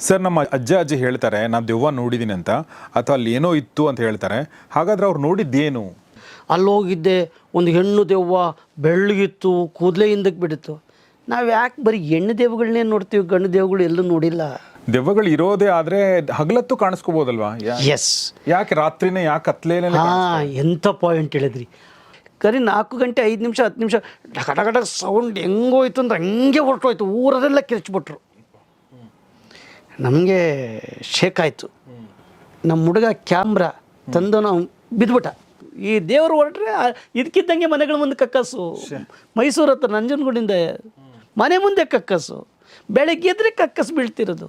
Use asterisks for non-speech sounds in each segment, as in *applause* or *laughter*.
Sir ನಮ್ಮ ಅಜ್ಜ ಅಜ್ಜಿ ಹೇಳ್ತಾರೆ ನಾನು ದೆವ್ವ ನೋಡಿದ್ದೀನಿ ಅಂತ. ಅಥವಾ ಅಲ್ಲಿ ಏನೋ ಇತ್ತು ಅಂತ ಹೇಳ್ತಾರೆ. ಹಾಗಾದ್ರೆ ಅವ್ರು ನೋಡಿದ್ದೇನು? ಅಲ್ಲಿ ಹೋಗಿದ್ದೆ ಒಂದು ಹೆಣ್ಣು ದೆವ್ವ ಬೆಳ್ಳಗಿತ್ತು ಕೂದಲೇ ಹಿಂದಕ್ಕೆ ಬಿಡಿತ್ತು ನಾವು ಯಾಕೆ ಬರೀ ಹೆಣ್ಣು ದೇವಗಳನ್ನೇ ನೋಡ್ತೀವಿ ಗಂಡು ದೇವಗಳು ಎಲ್ಲೂ ನೋಡಿಲ್ಲ. ದೆವ್ವಗಳು ಇರೋದೇ ಆದ್ರೆ ಹಗಲತ್ತು ಕಾಣಿಸ್ಕೋಬೋದಲ್ವಾ? ಯಾ- ಎಸ್ ಯಾಕೆ ರಾತ್ರಿನೇ ಯಾಕೆ ಕತ್ಲೇನೆ ಹಾಂ ಎಂಥ ಪಾಯಿಂಟ್ ಹೇಳಿದ್ರಿ. ಕರಿ ನಾಲ್ಕು ಗಂಟೆ ಐದು ನಿಮಿಷ ಹತ್ತು ನಿಮಿಷ ಡಕ ಡಕ ಡಕ ಸೌಂಡ್ ಹೆಂಗೋಯ್ತು ಅಂದ್ರೆ ಹಂಗೆ ಹೊರಟೋಯ್ತು. ಊರದೆಲ್ಲ ಕಿರ್ಚ್ಬಿಟ್ರು. ನಮಗೆ ಶೇಕ್ ಆಯಿತು ನಮ್ಮ ಹುಡುಗ ಕ್ಯಾಮ್ರಾ ತಂದು ನಾವು ಬಿದ್ಬಿಟ್ಟ. ಈ ದೇವರು ಹೊರಟ್ರೆ ಇದಕ್ಕಿದ್ದಂಗೆ ಮನೆಗಳ ಮುಂದೆ ಕಕ್ಕಸು. ಮೈಸೂರು ಹತ್ರ ನಂಜನಗೂಡಿಂದ ಮನೆ ಮುಂದೆ ಕಕ್ಕಸು. ಬೆಳಗ್ಗೆ ಇದ್ರೆ ಕಕ್ಕಸ್ ಬೀಳ್ತಿರೋದು.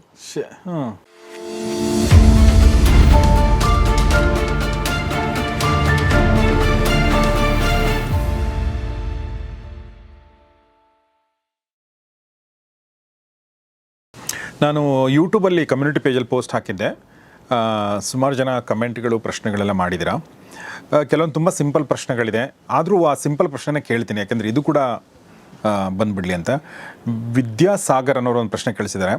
ನಾನು ಯೂಟ್ಯೂಬಲ್ಲಿ ಕಮ್ಯುನಿಟಿ ಪೇಜಲ್ಲಿ ಪೋಸ್ಟ್ ಹಾಕಿದ್ದೆ. ಸುಮಾರು ಜನ ಕಮೆಂಟ್ಗಳು ಪ್ರಶ್ನೆಗಳೆಲ್ಲ ಮಾಡಿದಿರ ಕೆಲವೊಂದು ತುಂಬ ಸಿಂಪಲ್ ಪ್ರಶ್ನೆಗಳಿದೆ. ಆದರೂ ಆ ಸಿಂಪಲ್ ಪ್ರಶ್ನೆನೇ ಕೇಳ್ತೀನಿ ಯಾಕೆಂದರೆ ಇದು ಕೂಡ ಬಂದ್ಬಿಡಲಿ ಅಂತ. ವಿದ್ಯಾಸಾಗರ್ ಅನ್ನೋರು ಒಂದು ಪ್ರಶ್ನೆ ಕೇಳಿಸಿದ್ದಾರೆ.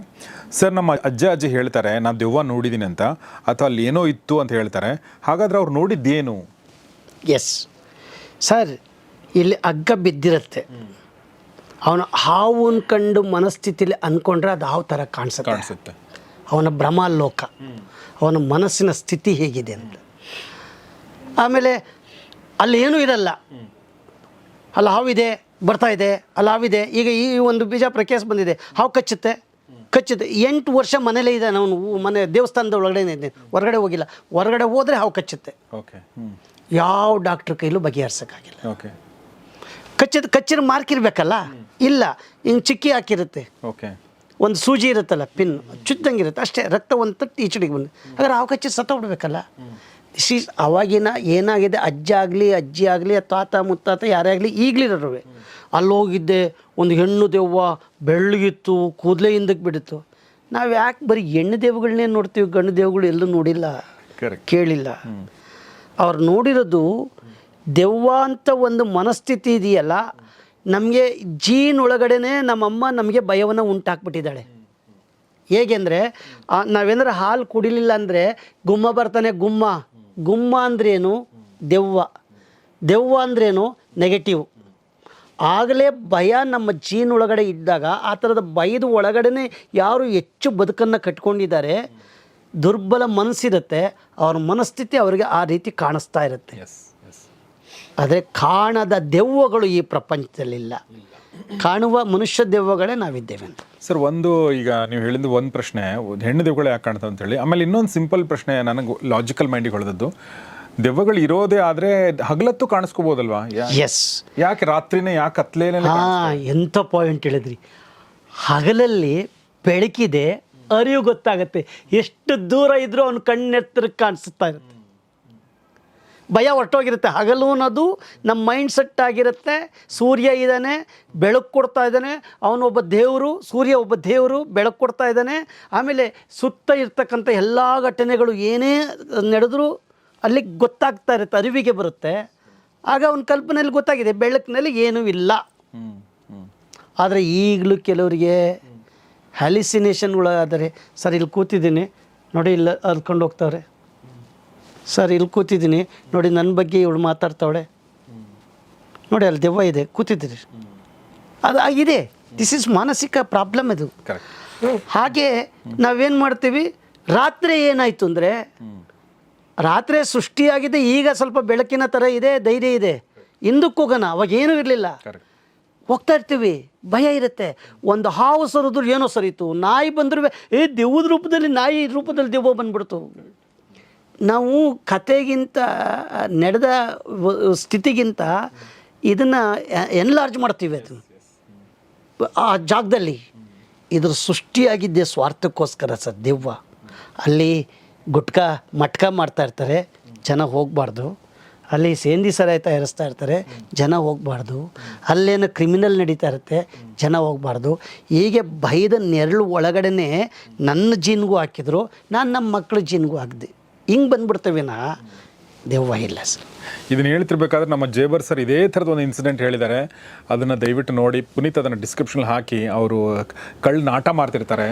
ಸರ್ ನಮ್ಮ ಅಜ್ಜ ಅಜ್ಜಿ ಹೇಳ್ತಾರೆ ನಾನು ದೆವ್ವ ನೋಡಿದ್ದೀನಿ ಅಂತ. ಅಥವಾ ಅಲ್ಲಿ ಏನೋ ಇತ್ತು ಅಂತ ಹೇಳ್ತಾರೆ. ಹಾಗಾದರೆ ಅವ್ರು ನೋಡಿದ್ದೇನು? ಎಸ್ ಸರ್ ಇಲ್ಲಿ ಅಗ್ಗ ಬಿದ್ದಿರುತ್ತೆ. ಅವನ ಹಾವು ಕಂಡು ಮನಸ್ಥಿತಿಲಿ ಅಂದ್ಕೊಂಡ್ರೆ ಅದು ಹಾವು ಥರ ಕಾಣಿಸುತ್ತೆ. ಕಾಣಿಸುತ್ತೆ. ಅವನ ಭ್ರಮಾಲೋಕ ಅವನ ಮನಸ್ಸಿನ ಸ್ಥಿತಿ ಹೇಗಿದೆ ಅಂತ. ಆಮೇಲೆ ಅಲ್ಲಿ ಏನೂ ಇರಲ್ಲ. ಅಲ್ಲಿ ಹಾವಿದೆ ಬರ್ತಾ ಇದೆ ಅಲ್ಲಿ ಹಾವಿದೆ ಈಗ ಈ ಒಂದು ಬೀಜ ಕೇಸ್ ಬಂದಿದೆ. ಹಾವು ಕಚ್ಚುತ್ತೆ ಕಚ್ಚುತ್ತೆ. ಎಂಟು ವರ್ಷ ಮನೇಲೇ ಇದೆ ಅವನು. ಮನೆ ದೇವಸ್ಥಾನದ ಒಳಗಡೆ ಇದ್ದೇನೆ. ಹೊರಗಡೆ ಹೋಗಿಲ್ಲ. ಹೊರಗಡೆ ಹೋದರೆ ಹಾವು ಕಚ್ಚುತ್ತೆ. ಯಾವ ಡಾಕ್ಟ್ರ್ ಕೈಲೂ ಬಗೆಹರಿಸೋಕ್ಕಾಗಿಲ್ಲ. ಓಕೆ ಕಚ್ಚಿದ ಕಚ್ಚಿದ ಮಾರ್ಕ್ ಇರಬೇಕಲ್ಲ? ಇಲ್ಲ. ಹಿಂಗೆ ಚಿಕ್ಕಿ ಹಾಕಿರುತ್ತೆ. ಓಕೆ ಒಂದು ಸೂಜಿ ಇರುತ್ತಲ್ಲ ಪಿನ್ ಇರುತ್ತೆ. ಅಷ್ಟೇ ರಕ್ತ ಒಂದು ತಟ್ಟಿ ಈಚಡಿಗೆ ಬಂದು. ಹಾಗಾದ್ರೆ ಹಾವು ಕಚ್ಚಿ ಸತ್ತೋಗ್ಬಿಡ್ಬೇಕಲ್ಲ ದಿಸ್ ಈಸ್ ಅವಾಗಿನ ಏನಾಗಿದೆ? ಅಜ್ಜ ಆಗಲಿ ಅಜ್ಜಿ ಆಗಲಿ ತಾತ ಮುತ್ತಾತ ಯಾರೇ ಆಗಲಿ ಈಗಲಿರೋರು ಅಲ್ಲಿ ಹೋಗಿದ್ದೆ ಒಂದು ಹೆಣ್ಣು ದೆವ್ವ ಬೆಳ್ಳಗಿತ್ತು ಕೂದಲೇ ಹಿಂದಕ್ಕೆ ಬಿಡಿತ್ತು ನಾವು ಯಾಕೆ ಬರೀ ಹೆಣ್ಣು ದೇವುಗಳನ್ನೇ ನೋಡ್ತೀವಿ ಗಂಡು ದೇವುಗಳು ಎಲ್ಲೂ ನೋಡಿಲ್ಲ. ಕೇಳಿಲ್ಲ. ಅವ್ರು ನೋಡಿರೋದು ದೆವ್ವ ಅಂತ ಒಂದು ಮನಸ್ಥಿತಿ ಇದೆಯಲ್ಲ, ನಮಗೆ ಜೀನ್ ಒಳಗಡೆನೆ ನಮ್ಮಮ್ಮ ನಮಗೆ ಭಯವನ್ನು ಉಂಟಾಕ್ಬಿಟ್ಟಿದ್ದಾಳೆ. ಹೇಗೆಂದರೆ ನಾವೇನಾರ ಹಾಲು ಕುಡಿಲಿಲ್ಲ ಅಂದರೆ ಗುಮ್ಮ ಬರ್ತಾನೆ ಗುಮ್ಮ. ಗುಮ್ಮ ಅಂದ್ರೇನು? ದೆವ್ವ. ದೆವ್ವ ಅಂದ್ರೇನು? ನೆಗೆಟಿವ್ ಆಗಲೇ ಭಯ ನಮ್ಮ ಜೀನ್ ಒಳಗಡೆ ಇದ್ದಾಗ, ಆ ಥರದ ಭಯದ ಒಳಗಡೆ ಯಾರು ಹೆಚ್ಚು ಬದುಕನ್ನು ಕಟ್ಕೊಂಡಿದ್ದಾರೆ, ದುರ್ಬಲ ಮನಸ್ಸಿರುತ್ತೆ, ಅವ್ರ ಮನಸ್ಥಿತಿ ಅವರಿಗೆ ಆ ರೀತಿ ಕಾಣಿಸ್ತಾ ಇರುತ್ತೆ. ಆದರೆ ಕಾಣದ ದೆವ್ವಗಳು ಈ ಪ್ರಪಂಚದಲ್ಲಿಲ್ಲ. ಕಾಣುವ ಮನುಷ್ಯ ದೆವ್ವಗಳೇ ನಾವಿದ್ದೇವೆ ಅಂತ. ಸರ್ ಒಂದು ಈಗ ನೀವು ಹೇಳಿದ್ದು ಒಂದು ಪ್ರಶ್ನೆ ಹೆಣ್ಣು ದೆವ್ವಗಳು ಯಾಕೆ ಕಾಣ್ತಾವೆ ಅಂತ ಹೇಳಿ. ಆಮೇಲೆ ಇನ್ನೊಂದು ಸಿಂಪಲ್ ಪ್ರಶ್ನೆ ನನಗೆ ಲಾಜಿಕಲ್ ಮೈಂಡಿಗೆ ಹೊಳೆದದ್ದು. ದೆವ್ವಗಳು ಇರೋದೇ ಆದರೆ ಹಗಲತ್ತು ಕಾಣಿಸ್ಕೋಬೋದಲ್ವಾ? ಎಸ್ ಯಾಕೆ ರಾತ್ರಿನೇ ಯಾಕೆ ಕತ್ಲೇನೆ ಹಾಂ ಎಂಥ ಪಾಯಿಂಟ್ ಹೇಳಿದ್ರಿ. ಹಗಲಲ್ಲಿ ಬೆಳಕಿದೆ ಅರಿವು ಗೊತ್ತಾಗುತ್ತೆ. ಎಷ್ಟು ದೂರ ಇದ್ರೂ ಅವ್ನ ಕಣ್ಣೆತ್ತರಕ್ಕೆ ಕಾಣಿಸ್ತಾ ಇರುತ್ತೆ. ಭಯ ಹೊರಟೋಗಿರುತ್ತೆ. ಹಗಲು ಅನ್ನೋದು ನಮ್ಮ ಮೈಂಡ್ ಸೆಟ್ ಆಗಿರುತ್ತೆ. ಸೂರ್ಯ ಇದ್ದಾನೆ ಬೆಳಕು ಕೊಡ್ತಾ ಇದ್ದಾನೆ. ಅವನೊಬ್ಬ ದೇವರು ಸೂರ್ಯ ಒಬ್ಬ ದೇವರು ಬೆಳಕು ಕೊಡ್ತಾ ಇದ್ದಾನೆ. ಆಮೇಲೆ ಸುತ್ತ ಇರ್ತಕ್ಕಂಥ ಎಲ್ಲ ಘಟನೆಗಳು ಏನೇ ನಡೆದರೂ ಅಲ್ಲಿ ಗೊತ್ತಾಗ್ತಾ ಇರುತ್ತೆ ಅರಿವಿಗೆ ಬರುತ್ತೆ. ಆಗ ಅವನ ಕಲ್ಪನೆಯಲ್ಲಿ ಗೊತ್ತಾಗಿದೆ ಬೆಳಕಿನಲ್ಲಿ ಏನೂ ಇಲ್ಲ. ಆದರೆ ಈಗಲೂ ಕೆಲವರಿಗೆ ಹ್ಯಾಲಿಸಿನೇಷನ್ಗಳಾದರೆ ಸರ್ ಇಲ್ಲಿ ಕೂತಿದ್ದೀನಿ ನೋಡಿ ಇಲ್ಲ ಅದ್ಕೊಂಡು ಹೋಗ್ತಾವ್ರೆ. ಸರ್ ಇಲ್ಲಿ ಕೂತಿದ್ದೀನಿ. ನೋಡಿ ನನ್ನ ಬಗ್ಗೆ ಇವಳು ಮಾತಾಡ್ತಾವಳೆ. ನೋಡಿ ಅಲ್ಲಿ ದೆವ್ವ ಇದೆ. ಕೂತಿದ್ದೀರಿ. ಅದು ಆಗಿದೆ. ದಿಸ್ ಇಸ್ ಮಾನಸಿಕ ಪ್ರಾಬ್ಲಮ್ ಇದು. ಹಾಗೆ ನಾವೇನು ಮಾಡ್ತೀವಿ? ರಾತ್ರಿ ಏನಾಯಿತು ಅಂದರೆ ರಾತ್ರಿ ಸೃಷ್ಟಿಯಾಗಿದೆ ಈಗ ಸ್ವಲ್ಪ ಬೆಳಕಿನ ಥರ ಇದೆ ಧೈರ್ಯ ಇದೆ. ಹಿಂದಕ್ಕೆ ಹೋಗೋಣ ಅವಾಗ ಏನೂ ಇರಲಿಲ್ಲ. ಹೋಗ್ತಾ ಇರ್ತೀವಿ. ಭಯ ಇರುತ್ತೆ. ಒಂದು ಹಾವು ಸರಿದ್ರು ಏನೋ ಸರಿತು. ನಾಯಿ ಬಂದರೂ ಏ ದೆವ್ವದ ರೂಪದಲ್ಲಿ ನಾಯಿ ರೂಪದಲ್ಲಿ ದೆವ್ವ ಬಂದ್ಬಿಡ್ತು. ನಾವು ಕತೆಗಿಂತ ನಡೆದ ಸ್ಥಿತಿಗಿಂತ ಇದನ್ನು ಎನ್ಲಾರ್ಜ್ ಮಾಡ್ತೀವಿ ಅದನ್ನು. ಆ ಜಾಗದಲ್ಲಿ ಇದ್ರ ಸೃಷ್ಟಿಯಾಗಿದ್ದೆ ಸ್ವಾರ್ಥಕ್ಕೋಸ್ಕರ ಸರ್ ದೆವ್ವ. ಅಲ್ಲಿ ಗುಟ್ಕ, ಮಟ್ಕ ಮಾಡ್ತಾ ಇರ್ತಾರೆ, ಜನ ಹೋಗಬಾರ್ದು. ಅಲ್ಲಿ ಸೇಂದಿ ಸರಾಯಿ ತಯಾರಿಸ್ತಾ ಇರ್ತಾರೆ, ಜನ ಹೋಗಬಾರ್ದು. ಅಲ್ಲೇನು ಕ್ರಿಮಿನಲ್ ನಡೀತಾ ಇರುತ್ತೆ, ಜನ ಹೋಗಬಾರ್ದು. ಹೀಗೆ ಭಯದ ನೆರಳು ಒಳಗಡೆನೆ ನನ್ನ ಜೀನ್ಗೂ ಹಾಕಿದ್ರು, ನಾನು ನಮ್ಮ ಮಕ್ಕಳ ಜೀನ್ಗೂ ಹಾಕಿದೆ. ಹಿಂಗೆ ಬಂದ್ಬಿಡ್ತೇವೆ ನಾ ದೆವ್ವ ಇಲ್ಲ ಸರ್. ಇದನ್ನ ಹೇಳ್ತಿರ್ಬೇಕಾದ್ರೆ ನಮ್ಮ ಜೇಬರ್ ಸರ್ ಇದೇ ಥರದ ಒಂದು ಇನ್ಸಿಡೆಂಟ್ ಹೇಳಿದ್ದಾರೆ. ಅದನ್ನು ದಯವಿಟ್ಟು ನೋಡಿ ಪುನೀತ್ ಅದನ್ನು ಡಿಸ್ಕ್ರಿಪ್ಷನ್ ಹಾಕಿ ಅವರು ಕಳ್ಳ ನಾಟ ಮಾಡ್ತಿರ್ತಾರೆ.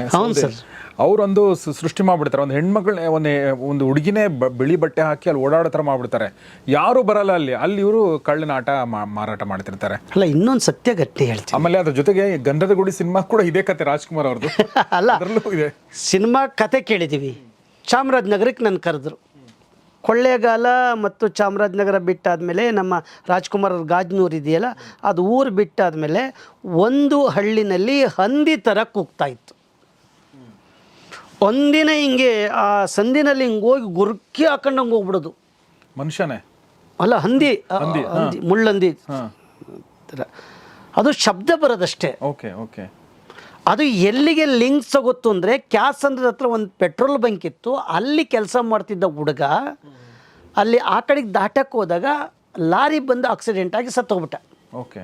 ಅವರೊಂದು ಸೃಷ್ಟಿ ಮಾಡಿಬಿಡ್ತಾರೆ. ಒಂದು ಹೆಣ್ಮಗಳನ್ನ ಒಂದು ಒಂದು ಹುಡುಗಿನೇ ಬಿಳಿ ಬಟ್ಟೆ ಹಾಕಿ ಅಲ್ಲಿ ಓಡಾಡೋ ಥರ ಮಾಡ್ಬಿಡ್ತಾರೆ. ಯಾರು ಬರಲ್ಲ ಅಲ್ಲಿ. ಅಲ್ಲಿ ಇವರು ಕಳ್ಳ ನಾಟ ಮಾರಾಟ ಮಾಡ್ತಿರ್ತಾರೆ. ಅಲ್ಲ ಇನ್ನೊಂದು ಸತ್ಯ ಗಟ್ಟಿ ಹೇಳ್ತೀನಿ. ಆಮೇಲೆ ಅದ್ರ ಜೊತೆಗೆ ಗಂಧದ ಗುಡಿ ಸಿನಿಮಾ ಕೂಡ ಇದೇ ಕತೆ ರಾಜ್ಕುಮಾರ್ ಅವ್ರದ್ದು *laughs* ಅಲ್ಲ ಅದರಲ್ಲೂ ಇದೆ. ಸಿನಿಮಾ ಕತೆ ಕೇಳಿದ್ದೀವಿ ಚಾಮರಾಜನಗರಕ್ಕೆ ನನ್ನ ಕರೆದ್ರು. ಕೊಳ್ಳೇಗಾಲ ಮತ್ತು ಚಾಮರಾಜನಗರ ಬಿಟ್ಟಾದಮೇಲೆ ನಮ್ಮ ರಾಜ್ಕುಮಾರ್ ಅವ್ರ ಗಾಜ್ನೂರು ಇದೆಯಲ್ಲ ಅದು ಊರು ಬಿಟ್ಟಾದಮೇಲೆ ಒಂದು ಹಳ್ಳಿನಲ್ಲಿ ಹಂದಿ ಥರ ಕೂಗ್ತಾ ಇತ್ತು. ಒಂದಿನ ಹಿಂಗೆ ಆ ಸಂದಿನಲ್ಲಿ ಹಿಂಗೆ ಹೋಗಿ ಗುರುಕಿ ಹಾಕೊಂಡಂಗೆ ಹೋಗ್ಬಿಡೋದು. ಮನುಷ್ಯನೇ? ಅಲ್ಲ ಹಂದಿ ಹಂದಿ ಮುಳ್ಳಂದಿ. ಅದು ಶಬ್ದ ಬರೋದಷ್ಟೇ. Okay okay. ಅದು ಎಲ್ಲಿಗೆ ಲಿಂಕ್ಸ್ ಗೊತ್ತು ಅಂದರೆ ಅಂದ್ರೆ ಹತ್ರ ಒಂದು ಪೆಟ್ರೋಲ್ ಬಂಕ್ ಇತ್ತು ಅಲ್ಲಿ ಕೆಲಸ ಮಾಡ್ತಿದ್ದ ಹುಡುಗ ಅಲ್ಲಿ ಆ ಕಡೆಗೆ ದಾಟಕ್ಕೆ ಹೋದಾಗ ಲಾರಿ ಬಂದು ಆಕ್ಸಿಡೆಂಟ್ ಆಗಿ ಸತ್ತೋಗ್ಬಿಟ್ಟ. ಓಕೆ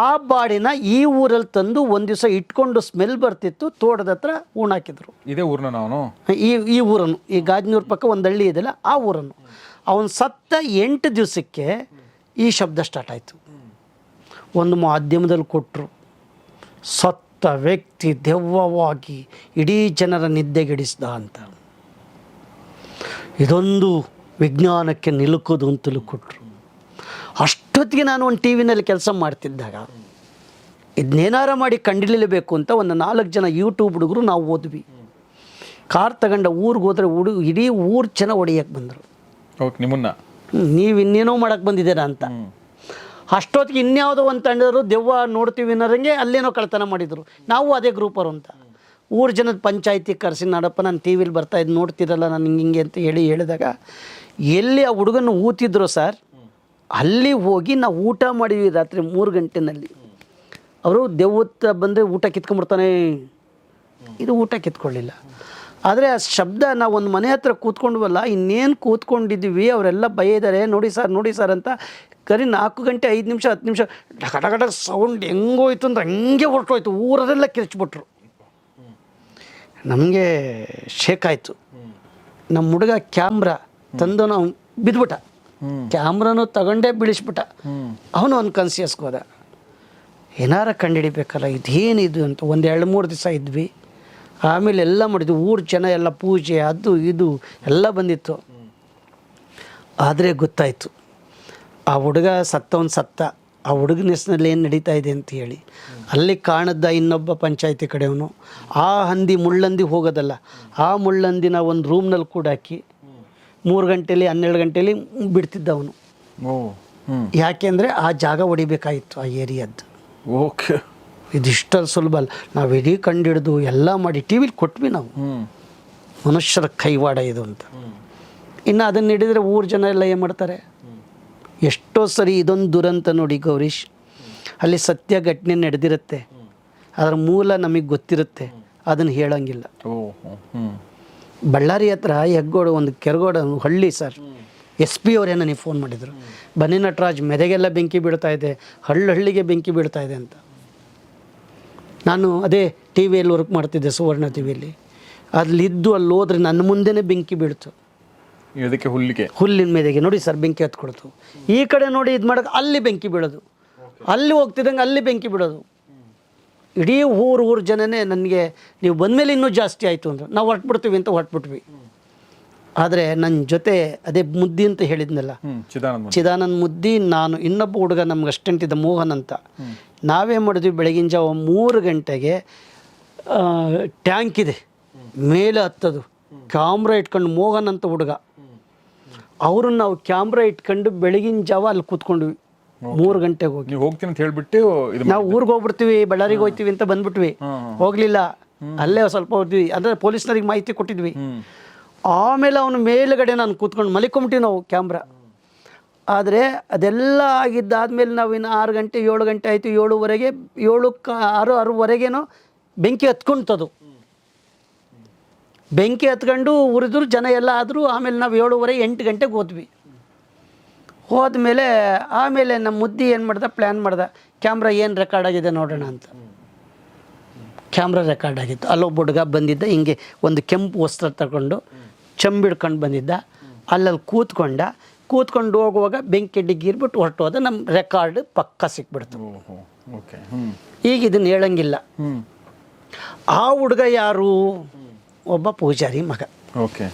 ಆ ಬಾಡಿನ ಈ ಊರಲ್ಲಿ ತಂದು ಒಂದು ದಿವಸ ಇಟ್ಕೊಂಡು ಸ್ಮೆಲ್ ಬರ್ತಿತ್ತು ತೋಟದ ಹತ್ರ ಹಾಕಿದ್ರು. ಇದೇ ಊರ್ನ ನಾವು ಈ ಈ ಊರನ್ನು ಈ ಗಾಜನೂರು ಪಕ್ಕ ಒಂದು ಹಳ್ಳಿ ಇದೆಯಲ್ಲ ಆ ಊರನ್ನು. ಅವನು ಸತ್ತ ಎಂಟು ದಿವಸಕ್ಕೆ ಈ ಶಬ್ದ ಸ್ಟಾರ್ಟ್ ಆಯಿತು. ಒಂದು ಮಾಧ್ಯಮದಲ್ಲಿ ಕೊಟ್ಟರು ಸತ್ತ ವ್ಯಕ್ತಿ ದೆವ್ವವಾಗಿ ಇಡೀ ಜನರ ನಿದ್ದೆಗೆಡಿಸಿದ ಅಂತ. ಇದೊಂದು ವಿಜ್ಞಾನಕ್ಕೆ ನಿಲುಕೋದು ಅಂತಲೂ ಕೊಟ್ಟರು ಅಷ್ಟೊತ್ತಿಗೆ ನಾನು ಒಂದು ಟಿ ವಿನಲ್ಲಿ ಕೆಲಸ ಮಾಡ್ತಿದ್ದಾಗ ಇದನ್ನೇನಾರ ಮಾಡಿ ಕಂಡಿಡಿಲೇಬೇಕು ಅಂತ ಒಂದು ನಾಲ್ಕು ಜನ ಯೂಟ್ಯೂಬ್ ಹುಡುಗರು ನಾವು ಓದ್ವಿ ಕಾರ್ ತಗೊಂಡ ಊರಿಗೆ ಹೋದ್ರೆ ಹುಡುಗ ಇಡೀ ಊರು ಜನ ಹೊಡೆಯಕ್ಕೆ ಬಂದರು. ಓಕೆ ನಿಮ್ಮನ್ನ? ನೀವು ಇನ್ನೇನೋ ಮಾಡಕ್ಕೆ ಬಂದಿದ್ದೀರಾ ಅಂತ. ಅಷ್ಟೊತ್ತಿಗೆ ಇನ್ಯಾವುದೋ ಒಂದು ತಂಡದವರು ದೆವ್ವ ನೋಡ್ತೀವಿ ಅನ್ನೋದಂಗೆ ಅಲ್ಲೇನೋ ಕಳ್ತನ ಮಾಡಿದರು. ನಾವು ಅದೇ ಗ್ರೂಪರು ಅಂತ. ಊರು ಜನದ ಪಂಚಾಯತಿ ಕರೆಸಿ ನಾಡಪ್ಪ, ನಾನು ಟಿ ವಿಲಿ ಬರ್ತಾ ಇದ್ದು ನೋಡ್ತಿರಲ್ಲ, ನಾನು ಹಿಂಗೆ ಹಿಂಗೆ ಅಂತ ಹೇಳಿ ಹೇಳಿದಾಗ, ಎಲ್ಲಿ ಆ ಹುಡುಗನ ಊತಿದ್ರು ಸರ್, ಅಲ್ಲಿ ಹೋಗಿ ನಾವು ಊಟ ಮಾಡಿದ್ವಿ ರಾತ್ರಿ ಮೂರು ಗಂಟೆನಲ್ಲಿ. ಅವರು ದೆವ್ವತ್ತ ಬಂದರೆ ಊಟ ಕಿತ್ಕೊಂಡ್ಬಿಡ್ತಾನೆ. ಇದು ಊಟ ಕಿತ್ಕೊಳ್ಳಿಲ್ಲ. ಆದರೆ ಆ ಶಬ್ದ ನಾವು ಒಂದು ಮನೆ ಹತ್ರ ಕೂತ್ಕೊಂಡ್ವಲ್ಲ, ಇನ್ನೇನು ಕೂತ್ಕೊಂಡಿದ್ದೀವಿ ಅವರೆಲ್ಲ ಭಯ ಇದ್ದಾರೆ ನೋಡಿ ಸರ್ ನೋಡಿ ಸರ್ ಅಂತ ಕರಿ ನಾಲ್ಕು ಗಂಟೆ, ಐದು ನಿಮಿಷ, ಹತ್ತು ನಿಮಿಷ ಡಕ ಡಕ ಡಕ ಸೌಂಡ್ ಹೆಂಗೋಯ್ತು ಅಂದ್ರೆ ಹಂಗೆ ಹೊರಟೋಯ್ತು. ಊರದೆಲ್ಲ ಕಿರ್ಚ್ಬಿಟ್ರು. ನಮಗೆ ಶೇಕ್ ಆಯಿತು. ನಮ್ಮ ಹುಡುಗ ಕ್ಯಾಮ್ರಾ ತಂದು ನಾವು ಬಿದ್ಬಿಟ್ಟ. ಕ್ಯಾಮ್ರಾನು ತಗೊಂಡೇ ಬೀಳಿಸ್ಬಿಟ್ಟ. ಅವನು ಒಂದು ಕನ್ಸಿಯಸ್ಗೆ ಹೋದ. ಏನಾರ ಕಂಡುಹಿಡಿಬೇಕಲ್ಲ ಇದೇನಿದು ಅಂತ ಒಂದು ಎರಡು ಮೂರು ದಿವಸ ಇದ್ವಿ. ಆಮೇಲೆ ಎಲ್ಲ ಮಾಡಿದ್ವಿ. ಊರು ಜನ ಎಲ್ಲ ಪೂಜೆ, ಅದು ಇದು ಎಲ್ಲ ಬಂದಿತ್ತು. ಆದರೆ ಗೊತ್ತಾಯಿತು. ಆ ಹುಡುಗ ಸತ್ತವನು ಸತ್ತ ಆ ಹುಡುಗನ ಹೆಸರಲ್ಲಿ ಏನು ನಡೀತಾ ಇದೆ ಅಂತ ಹೇಳಿ ಅಲ್ಲಿ ಕಾಣದ್ದ ಇನ್ನೊಬ್ಬ ಪಂಚಾಯತಿ ಕಡೆಯವನು. ಆ ಹಂದಿ ಮುಳ್ಳಂದಿ ಹೋಗೋದಲ್ಲ ಆ ಮುಳ್ಳಂದಿನ ಒಂದು ರೂಮ್ನಲ್ಲಿ ಕೂಡ ಹಾಕಿ ಮೂರು ಗಂಟೆಲಿ ಹನ್ನೆರಡು ಗಂಟೆಲಿ ಬಿಡ್ತಿದ್ದವನು. ಯಾಕೆಂದರೆ ಆ ಜಾಗ ಹೊಡಿಬೇಕಾಗಿತ್ತು ಆ ಏರಿಯಾದ್ದು. ಓಕೆ. ಇದಿಷ್ಟಲ್ಲಿ ಸುಲಭ ಅಲ್ಲ. ನಾವು ಇಡೀ ಕಂಡು ಹಿಡಿದು ಎಲ್ಲ ಮಾಡಿ ಟಿ ವಿಲಿ ಕೊಟ್ವಿ ನಾವು. ಮನುಷ್ಯರ ಕೈವಾಡ ಇದು ಅಂತ. ಇನ್ನು ಅದನ್ನು ಹಿಡಿದ್ರೆ ಊರು ಜನ ಎಲ್ಲ ಏನು ಮಾಡ್ತಾರೆ? ಎಷ್ಟೋ ಸರಿ ಇದೊಂದು ದುರಂತ ನೋಡಿ ಗೌರೀಶ್. ಅಲ್ಲಿ ಸತ್ಯ ಘಟನೆ ನಡೆದಿರುತ್ತೆ. ಅದರ ಮೂಲ ನಮಗೆ ಗೊತ್ತಿರುತ್ತೆ. ಅದನ್ನು ಹೇಳೋಂಗಿಲ್ಲ. ಬಳ್ಳಾರಿ ಹತ್ರ ಹೆಗ್ಗೋಡು ಒಂದು ಕೆರಗೋಡ ಹಳ್ಳಿ ಸರ್. ಎಸ್ ಪಿ ಅವರೇ ನನಗೆ ಫೋನ್ ಮಾಡಿದರು. ಬನ್ನಿ ನಟರಾಜ್ ಮೆದೆಗೆಲ್ಲ ಬೆಂಕಿ ಬೀಳ್ತಾ ಇದೆ. ಹಳ್ಳು ಹಳ್ಳಿಗೆ ಬೆಂಕಿ ಬೀಳ್ತಾ ಇದೆ ಅಂತ. ನಾನು ಅದೇ ಟಿ ವಿಯಲ್ಲಿ ವರ್ಕ್ ಮಾಡ್ತಿದ್ದೆ ಸುವರ್ಣ ಟಿ ವಿಯಲ್ಲಿ. ಅಲ್ಲಿದ್ದು ಅಲ್ಲಿ ಹೋದ್ರೆ ನನ್ನ ಮುಂದೆನೇ ಬೆಂಕಿ ಬೀಳ್ತು. ಇದಕ್ಕೆ ಹುಲ್ಲಿಗೆ. ಹುಲ್ಲಿನ ಮೇದೆಗೆ ನೋಡಿ ಸರ್ ಬೆಂಕಿ ಹತ್ಕೊಡ್ತು ಈ ಕಡೆ ನೋಡಿ ಇದು ಮಾಡೋಕೆ ಅಲ್ಲಿ ಬೆಂಕಿ ಬೀಳೋದು. ಅಲ್ಲಿ ಹೋಗ್ತಿದ್ದಂಗೆ ಅಲ್ಲಿ ಬೆಂಕಿ ಬಿಡೋದು ಇಡೀ ಊರು ಊರು ಜನನೇ ನನಗೆ ನೀವು ಬಂದಮೇಲೆ ಇನ್ನೂ ಜಾಸ್ತಿ ಆಯಿತು ಅಂದ್ರೆ. ನಾವು ಹೊರಟ್ಬಿಡ್ತೀವಿ ಅಂತ ಹೊರಟ್ಬಿಟ್ವಿ. ಆದರೆ ನನ್ನ ಜೊತೆ ಅದೇ ಮುದ್ದಿ ಅಂತ ಹೇಳಿದ್ನಲ್ಲ. ಚಿದಾನಂದ್ ಮುದ್ದಿ. ನಾನು ಇನ್ನೊಬ್ಬ ಹುಡುಗ ನಮ್ಗೆ ಅಷ್ಟಂಟಿದ್ದ ಇದ್ದ ಮೋಹನ್ ಅಂತ. ನಾವೇ ಮಾಡಿದ್ವಿ ಬೆಳಗಿನ ಜಾವ ಮೂರು ಗಂಟೆಗೆ ಟ್ಯಾಂಕ್ ಇದೆ. ಮೇಲೆ ಹತ್ತದು. ಕ್ಯಾಮ್ರಾ ಇಟ್ಕೊಂಡು ಮೋಹನ್ ಅಂತ ಹುಡುಗ. ಅವ್ರನ್ನ ನಾವು ಕ್ಯಾಮ್ರಾ ಇಟ್ಕೊಂಡು ಬೆಳಗಿನ ಜಾವ ಅಲ್ಲಿ ಕೂತ್ಕೊಂಡ್ವಿ. ಮೂರು ಗಂಟೆಗೆ ಹೋಗಿ. ನೀವು ಹೋಗ್ತೀನಿ ಅಂತ ಹೇಳ್ಬಿಟ್ಟು ಇದು ನಾವು ಊರಿಗೆ ಹೋಗ್ಬಿಡ್ತೀವಿ ಬಳ್ಳಾರಿಗೆ ಹೋಗ್ತೀವಿ ಅಂತ ಬಂದ್ಬಿಟ್ವಿ. ಹೋಗ್ಲಿಲ್ಲ. ಅಲ್ಲೇ ಸ್ವಲ್ಪ ಹೋದ್ವಿ ಅಂದರೆ ಪೊಲೀಸ್ನರಿಗೆ ಮಾಹಿತಿ ಕೊಟ್ಟಿದ್ವಿ. ಆಮೇಲೆ ಅವನ ಮೇಲುಗಡೆ ನಾನು ಕೂತ್ಕೊಂಡು ಮಲಿಕೊಂಬಿಟ್ಟಿವಿ ನಾವು ಕ್ಯಾಮ್ರಾ. ಆದರೆ ಅದೆಲ್ಲ ಆಗಿದ್ದಾದ್ಮೇಲೆ ನಾವು ಇನ್ನು ಆರು ಗಂಟೆ ಏಳು ಗಂಟೆ ಆಯಿತು ಏಳುವರೆಗೆ ಏಳು ಕ ಆರು ಆರೂವರೆಗೇನೋ ಬೆಂಕಿ ಹತ್ಕೊಂತದು. ಬೆಂಕಿ ಹತ್ಕೊಂಡು ಉರಿದ್ರು ಜನ ಎಲ್ಲ ಆದರೂ ಆಮೇಲೆ ನಾವು ಏಳುವರೆ ಎಂಟು ಗಂಟೆಗೆ ಹೋದ್ವಿ. ಹೋದ್ಮೇಲೆ ಆಮೇಲೆ ನಮ್ಮ ಮುದ್ದಿ ಏನು ಮಾಡ್ದೆ? ಪ್ಲ್ಯಾನ್ ಮಾಡ್ದೆ. ಕ್ಯಾಮ್ರಾ ಏನು ರೆಕಾರ್ಡ್ ಆಗಿದೆ ನೋಡೋಣ ಅಂತ. ಕ್ಯಾಮ್ರಾ ರೆಕಾರ್ಡ್ ಆಗಿತ್ತು. ಅಲ್ಲೊಬ್ಬ ಹುಡುಗ ಬಂದಿದ್ದ ಹಿಂಗೆ ಒಂದು ಕೆಂಪು ವಸ್ತ್ರ ತಗೊಂಡು ಚಂಬಿಡ್ಕೊಂಡು ಬಂದಿದ್ದ. ಅಲ್ಲಲ್ಲಿ ಕೂತ್ಕೊಂಡ ಕೂತ್ಕೊಂಡು ಹೋಗುವಾಗ ಬೆಂಕಿ ಡಿಗ್ಗಿರ್ಬಿಟ್ಟು ಹೊರಟು ಹೋದ ನಮ್ಮ ರೆಕಾರ್ಡ್ ಪಕ್ಕ ಸಿಕ್ಬಿಡ್ತು. ಈಗ ಇದನ್ನು ಹೇಳಂಗಿಲ್ಲ. ಆ ಹುಡುಗ ಯಾರು? ಒಬ್ಬ ಪೂಜಾರಿ ಮಗ. ಓಕೆ.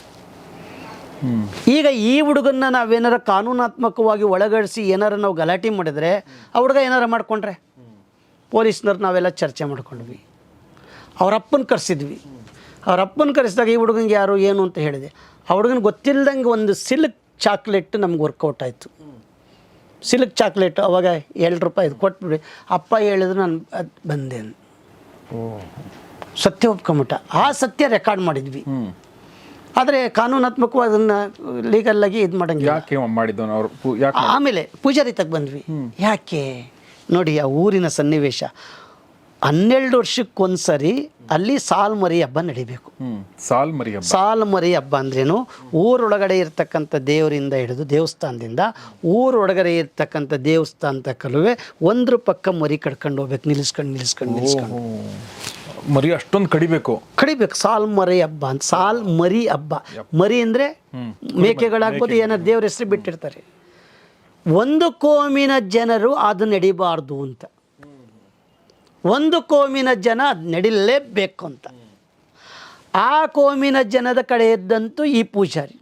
ಈಗ ಈ ಹುಡುಗನ್ನ ನಾವೇನಾರ ಕಾನೂನಾತ್ಮಕವಾಗಿ ಒಳಗಡಿಸಿ ಏನಾರ ನಾವು ಗಲಾಟೆ ಮಾಡಿದರೆ ಆ ಹುಡುಗ ಏನಾರ ಮಾಡ್ಕೊಂಡ್ರೆ? ಪೊಲೀಸ್ನವ್ರು ನಾವೆಲ್ಲ ಚರ್ಚೆ ಮಾಡ್ಕೊಂಡ್ವಿ. ಅವ್ರ ಅಪ್ಪನ ಕರೆಸಿದ್ವಿ. ಅವ್ರ ಅಪ್ಪನ ಕರೆಸಿದಾಗ ಈ ಹುಡುಗಂಗೆ ಯಾರು ಏನು ಅಂತ ಹೇಳಿದೆ. ಆ ಹುಡುಗನ ಗೊತ್ತಿಲ್ಲದಂಗೆ ಒಂದು ಸಿಲ್ಕ್ ಚಾಕ್ಲೇಟ್ ನಮ್ಗೆ ವರ್ಕೌಟ್ ಆಯಿತು. ಸಿಲ್ಕ್ ಚಾಕ್ಲೇಟ್ ಅವಾಗ ಎರಡು ರೂಪಾಯಿ ಇದು ಕೊಟ್ಬಿಡಿ. ಅಪ್ಪ ಹೇಳಿದ್ರು ನಾನು ಅದು ಬಂದೆ ಸತ್ಯ ಒಪ್ಕೊಂಬಿಟ್ಟ ಆ ಸತ್ಯ ರೆಕಾರ್ಡ್ ಮಾಡಿದ್ವಿ. ಆದರೆ ಕಾನೂನಾತ್ಮಕವಾಗಿ ಅದನ್ನು ಲೀಗಲ್ಲಾಗಿ ಇದು ಮಾಡಂಗಿಲ್ಲ. ಯಾಕೆ ಮಾಡಿದ್ದವನು ಅವ್ರು? ಯಾಕೆ? ಆಮೇಲೆ ಪೂಜಾರಿ ತಗ ಬಂದ್ವಿ ಯಾಕೆ? ನೋಡಿ ಆ ಊರಿನ ಸನ್ನಿವೇಶ. ಹನ್ನೆರಡು ವರ್ಷಕ್ಕೊಂದ್ಸರಿ ಅಲ್ಲಿ ಸಾಲ್ಮರಿ ಹಬ್ಬ ನಡಿಬೇಕು. ಸಾಲ್ಮರಿ ಸಾಲ್ ಹಬ್ಬ. ಸಾಲ್ಮರಿ ಹಬ್ಬ ಅಂದ್ರೇನು? ಊರೊಳಗಡೆ ಇರ್ತಕ್ಕಂಥ ದೇವರಿಂದ ಹಿಡಿದು ದೇವಸ್ಥಾನದಿಂದ ಊರೊಳಗಡೆ ಇರ್ತಕ್ಕಂಥ ದೇವಸ್ಥಾನ ತಕ್ಕಲುವೆ ಒಂದ್ರ ಪಕ್ಕ ಮರಿ ಕಡ್ಕೊಂಡು ಹೋಗ್ಬೇಕು ನಿಲ್ಲಿಸ್ಕೊಂಡು ನಿಲ್ಲಿಸ್ಕೊಂಡು ನಿಲ್ಲಿಸ್ಕೊಂಡು ಮರಿ ಅಷ್ಟೊಂದು ಕಡಿಬೇಕು. ಕಡಿಬೇಕು. ಸಾಲ್ ಮರಿ ಹಬ್ಬ ಅಂತ. ಸಾಲ್ ಮರಿ ಹಬ್ಬ. ಮರಿ ಅಂದರೆ ಮೇಕೆಗಳಾಗ್ಬೋದು ಏನಾರು ದೇವ್ರ ಹೆಸರು ಬಿಟ್ಟಿರ್ತಾರೆ. ಒಂದು ಕೋಮಿನ ಜನರು ಅದು ನಡಿಬಾರ್ದು ಅಂತ. ಒಂದು ಕೋಮಿನ ಜನ ಅದು ನಡಿಲೇಬೇಕು ಅಂತ. ಆ ಕೋಮಿನ ಜನದ ಕಡೆ ಇದ್ದಂತೂ ಈ ಪೂಜಾರಿ.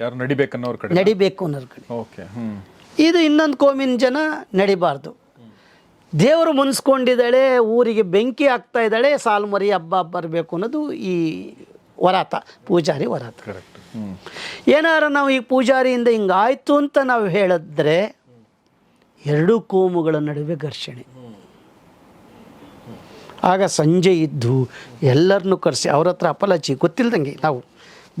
ಯಾರು ನಡಿಬೇಕನ್ನೋರ್ ಕಡೆ. ನಡಿಬೇಕು ಅನ್ನೋರ್ ಕಡೆ. ಓಕೆ ಇದು ಇನ್ನೊಂದು ಕೋಮಿನ ಜನ ನಡಿಬಾರ್ದು. ದೇವರು ಮುನ್ಸ್ಕೊಂಡಿದ್ದಾಳೆ ಊರಿಗೆ ಬೆಂಕಿ ಆಗ್ತಾ ಇದ್ದಾಳೆ ಸಾಲ್ಮರಿ ಹಬ್ಬ ಬರಬೇಕು ಅನ್ನೋದು ಈ ವರಾತ ಪೂಜಾರಿ ವರಾತ. ಏನಾರ ನಾವು ಈ ಪೂಜಾರಿಯಿಂದ ಹಿಂಗಾಯ್ತು ಅಂತ ನಾವು ಹೇಳಿದ್ರೆ ಎರಡೂ ಕೋಮುಗಳ ನಡುವೆ ಘರ್ಷಣೆ. ಆಗ ಸಂಜೆ ಇದ್ದು ಎಲ್ಲರನ್ನೂ ಕರೆಸಿ ಅವ್ರ ಹತ್ರ ಅಪಲಚಿ ಗೊತ್ತಿಲ್ದಂಗೆ ನಾವು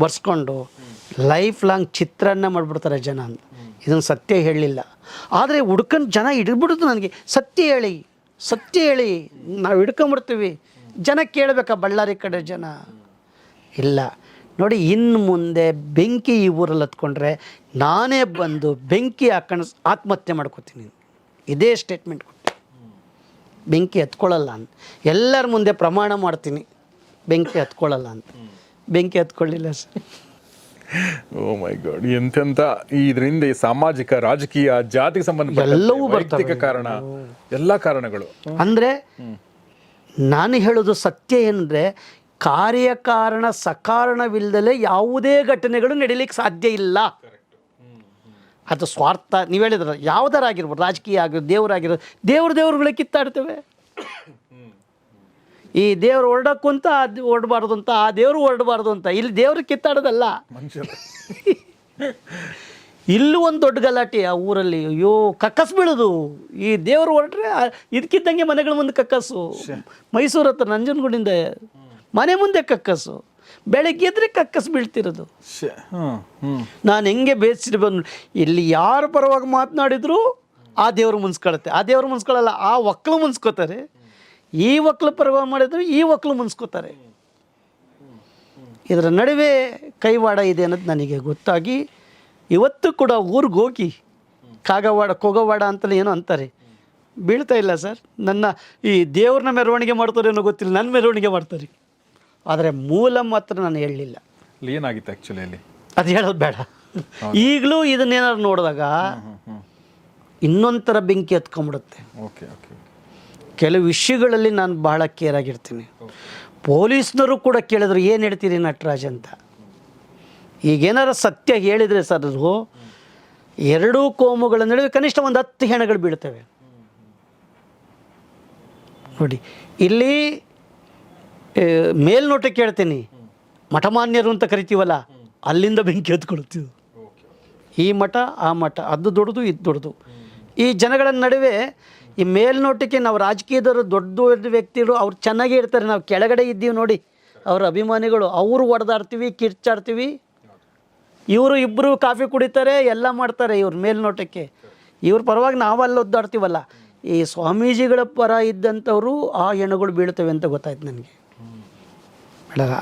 ಬರ್ಸ್ಕೊಂಡು ಲೈಫ್ ಲಾಂಗ್ ಚಿತ್ರಾನ್ನ ಮಾಡಿಬಿಡ್ತಾರೆ ಜನ ಅಂತ. ಇದನ್ನು ಸತ್ಯ ಹೇಳಲಿಲ್ಲ. ಆದರೆ ಹುಡ್ಕೊಂಡು ಜನ ಹಿಡಿದ್ಬಿಡುದು ನನಗೆ, ಸತ್ಯ ಹೇಳಿ ಸತ್ಯ ಹೇಳಿ, ನಾವು ಹಿಡ್ಕೊಂಬಿಡ್ತೀವಿ. ಜನ ಕೇಳಬೇಕಾ, ಬಳ್ಳಾರಿ ಕಡೆ ಜನ? ಇಲ್ಲ. ನೋಡಿ ಇನ್ನು ಮುಂದೆ ಬೆಂಕಿ ಈ ಊರಲ್ಲಿ ಹತ್ಕೊಂಡ್ರೆ ನಾನೇ ಬಂದು ಬೆಂಕಿ ಹಾಕೊಂಡು ಆತ್ಮಹತ್ಯೆ ಮಾಡ್ಕೋತೀನಿ. ಇದೇ ಸ್ಟೇಟ್ಮೆಂಟ್ ಕೊಟ್ಟೆ. ಬೆಂಕಿ ಹತ್ಕೊಳ್ಳಲ್ಲ ಅಂತ. ಎಲ್ಲರ ಮುಂದೆ ಪ್ರಮಾಣ ಮಾಡ್ತೀನಿ. ಬೆಂಕಿ ಹತ್ಕೊಳ್ಳಲ್ಲ ಅಂತ. ಬೆಂಕಿ ಹತ್ಕೊಳ್ಳಿಲ್ಲ ಸರ್. ಓ ಮೈ ಗಾಡ್ ಎಂತೆಂತ ಇದರಿಂದ ಈ ಸಾಮಾಜಿಕ ರಾಜಕೀಯ ಜಾತಿಗೆ ಸಂಬಂಧ ಎಲ್ಲವೂ ವೈಯಕ್ತಿಕ ಕಾರಣ ಎಲ್ಲ ಕಾರಣಗಳು. ಅಂದ್ರೆ ನಾನು ಹೇಳೋದು ಸತ್ಯ ಏನಂದರೆ ಕಾರ್ಯಕಾರಣ ಸಕಾರಣವಿಲ್ಲದೆ ಯಾವುದೇ ಘಟನೆಗಳು ನಡೀಲಿಕ್ಕೆ ಸಾಧ್ಯ ಇಲ್ಲ. ಅದು ಸ್ವಾರ್ಥ. ನೀವು ಹೇಳಿದ್ರೆ ಯಾವುದರಾಗಿರ್ಬೋದು ರಾಜಕೀಯ ಆಗಿರ್ಬೋದು ದೇವರಾಗಿರ್ಬೋದು ದೇವ್ರ ದೇವ್ರುಗಳೇ ಕಿತ್ತಾಡ್ತೇವೆ. ಈ ದೇವ್ರು ಹೊರಡಕ್ಕೂ ಅಂತ ಅದು ಹೊರಡಬಾರ್ದು ಅಂತ ಆ ದೇವ್ರು ಹೊರಡಬಾರ್ದು ಅಂತ. ಇಲ್ಲಿ ದೇವ್ರು ಕಿತ್ತಾಡೋದಲ್ಲ. *laughs* ಇಲ್ಲೂ ಒಂದು ದೊಡ್ಡ ಗಲಾಟೆ ಆ ಊರಲ್ಲಿ. ಅಯ್ಯೋ ಕಕ್ಕಸ್ ಬೀಳೋದು. ಈ ದೇವ್ರು ಹೊರಟ್ರೆ ಇದಕ್ಕಿದ್ದಂಗೆ ಮನೆಗಳ ಮುಂದೆ ಕಕ್ಕಸ್ಸು ಮೈಸೂರು ಹತ್ರ ನಂಜನಗೂಡಿಂದ ಮನೆ ಮುಂದೆ ಕಕ್ಕಸ್ಸು ಬೆಳಗ್ಗೆ ಎದ್ರೆ ಕಕ್ಕಸ್ ಬೀಳ್ತಿರೋದು. ನಾನು ಹೆಂಗೆ ಬೇಸಿಟ್ಟು ಬಂದು ಇಲ್ಲಿ ಯಾರು ಪರವಾಗಿ ಮಾತನಾಡಿದ್ರು ಆ ದೇವ್ರು ಮುನ್ಸ್ಕೊಳತ್ತೆ. ಆ ದೇವ್ರು ಮುನ್ಸ್ಕೊಳ್ಳಲ್ಲ ಆ ಒಕ್ಕಲು ಮುನ್ಸ್ಕೋತಾರೆ. ಈ ಒಕ್ಕಲು ಪರ್ವ ಮಾಡಿದ್ರು ಈ ಒಕ್ಕಲು ಮುನ್ಸ್ಕೋತಾರೆ. ಇದರ ನಡುವೆ ಕೈವಾಡ ಇದೆ ಅನ್ನೋದು ನನಗೆ ಗೊತ್ತಾಗಿ ಇವತ್ತು ಕೂಡ ಊರಿಗೆ ಹೋಗಿ ಕಾಗವಾಡ ಕೊಗವಾಡ ಅಂತಲೇ ಏನೋ ಅಂತಾರೆ. ಬೀಳ್ತಾ ಇಲ್ಲ ಸರ್. ನನ್ನ ಈ ದೇವ್ರನ್ನ ಮೆರವಣಿಗೆ ಮಾಡ್ತಾರೆ ಅನ್ನೋ ಗೊತ್ತಿಲ್ಲ. ನನ್ನ ಮೆರವಣಿಗೆ ಮಾಡ್ತಾರೆ. ಆದರೆ ಮೂಲ ಮಾತ್ರ ನಾನು ಹೇಳಲಿಲ್ಲ. ಏನಾಗಿತ್ತು ಆ್ಯಕ್ಚುಲಿ ಅಲ್ಲಿ? ಅದು ಹೇಳೋದು ಬೇಡ. ಈಗಲೂ ಇದನ್ನೇನಾದ್ರು ನೋಡಿದಾಗ ಇನ್ನೊಂಥರ ಥರ ಬೆಂಕಿ ಹತ್ಕೊಂಡ್ಬಿಡುತ್ತೆ ಓಕೆ ಓಕೆ ಕೆಲವು ವಿಷಯಗಳಲ್ಲಿ ನಾನು ಬಹಳ ಕೇರ್ ಆಗಿರ್ತೀನಿ ಪೊಲೀಸ್ನವರು ಕೂಡ ಕೇಳಿದ್ರು ಏನು ಹೇಳ್ತೀರಿ ನಟರಾಜ್ ಅಂತ. ಈಗೇನಾರ ಸತ್ಯ ಹೇಳಿದರೆ ಸರ್ ಅದು ಎರಡೂ ಕೋಮುಗಳ ನಡುವೆ ಕನಿಷ್ಠ ಒಂದು ಹತ್ತು ಹೆಣಗಳು ಬೀಳ್ತವೆ. ನೋಡಿ, ಇಲ್ಲಿ ಮೇಲ್ನೋಟಕ್ಕೆ ಹೇಳ್ತೀನಿ ಮಠಮಾನ್ಯರು ಅಂತ ಕರಿತೀವಲ್ಲ, ಅಲ್ಲಿಂದ ಬೆಂಕಿ ಎತ್ಕೊಳ್ತೀವಿ ಈ ಮಠ, ಆ ಮಠ, ಅದು ದೊಡ್ಡದು, ಇದು ದೊಡ್ಡದು. ಈ ಜನಗಳ ನಡುವೆ ಈ ಮೇಲ್ನೋಟಕ್ಕೆ ನಾವು ರಾಜಕೀಯದವರು ದೊಡ್ಡ ದೊಡ್ಡ ವ್ಯಕ್ತಿಗಳು, ಅವ್ರು ಚೆನ್ನಾಗೇ ಇರ್ತಾರೆ. ನಾವು ಕೆಳಗಡೆ ಇದ್ದೀವಿ ನೋಡಿ, ಅವ್ರ ಅಭಿಮಾನಿಗಳು, ಅವರು ಹೊಡೆದಾಡ್ತೀವಿ ಕಿರ್ಚಾಡ್ತೀವಿ. ಇವರು ಇಬ್ಬರು ಕಾಫಿ ಕುಡಿತಾರೆ, ಎಲ್ಲ ಮಾಡ್ತಾರೆ ಇವ್ರ ಮೇಲ್ನೋಟಕ್ಕೆ. ಇವ್ರ ಪರವಾಗಿ ನಾವಲ್ಲಿ ಒದ್ದಾಡ್ತೀವಲ್ಲ. ಈ ಸ್ವಾಮೀಜಿಗಳ ಪರ ಇದ್ದಂಥವರು ಆ ಹೆಣಗಳು ಬೀಳ್ತವೆ ಅಂತ ಗೊತ್ತಾಯ್ತು ನನಗೆ.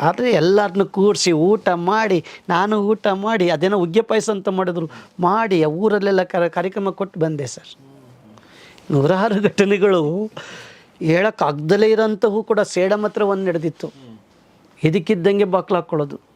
ಆದರೆ ಎಲ್ಲರನ್ನು ಕೂರಿಸಿ ಊಟ ಮಾಡಿ, ನಾನು ಊಟ ಮಾಡಿ, ಅದೇನೋ ಉಗ್ಗೆ ಪಾಯಸ ಅಂತ ಮಾಡಿದ್ರು, ಮಾಡಿ ಊರಲ್ಲೆಲ್ಲ ಕರ, ಕಾರ್ಯಕ್ರಮ ಕೊಟ್ಟು ಬಂದೆ ಸರ್. ನೂರಾರು ಘಟನೆಗಳು ಹೇಳೋಕ್ಕಾಗ್ದಲೇ ಇರೋಂಥವು ಕೂಡ ಸೇಡಮ್ ಹತ್ರ ಒಂದು ನಡೆದಿತ್ತು. ಇದಕ್ಕಿದ್ದಂಗೆ ಬಾಕ್ಲು ಹಾಕ್ಕೊಳ್ಳೋದು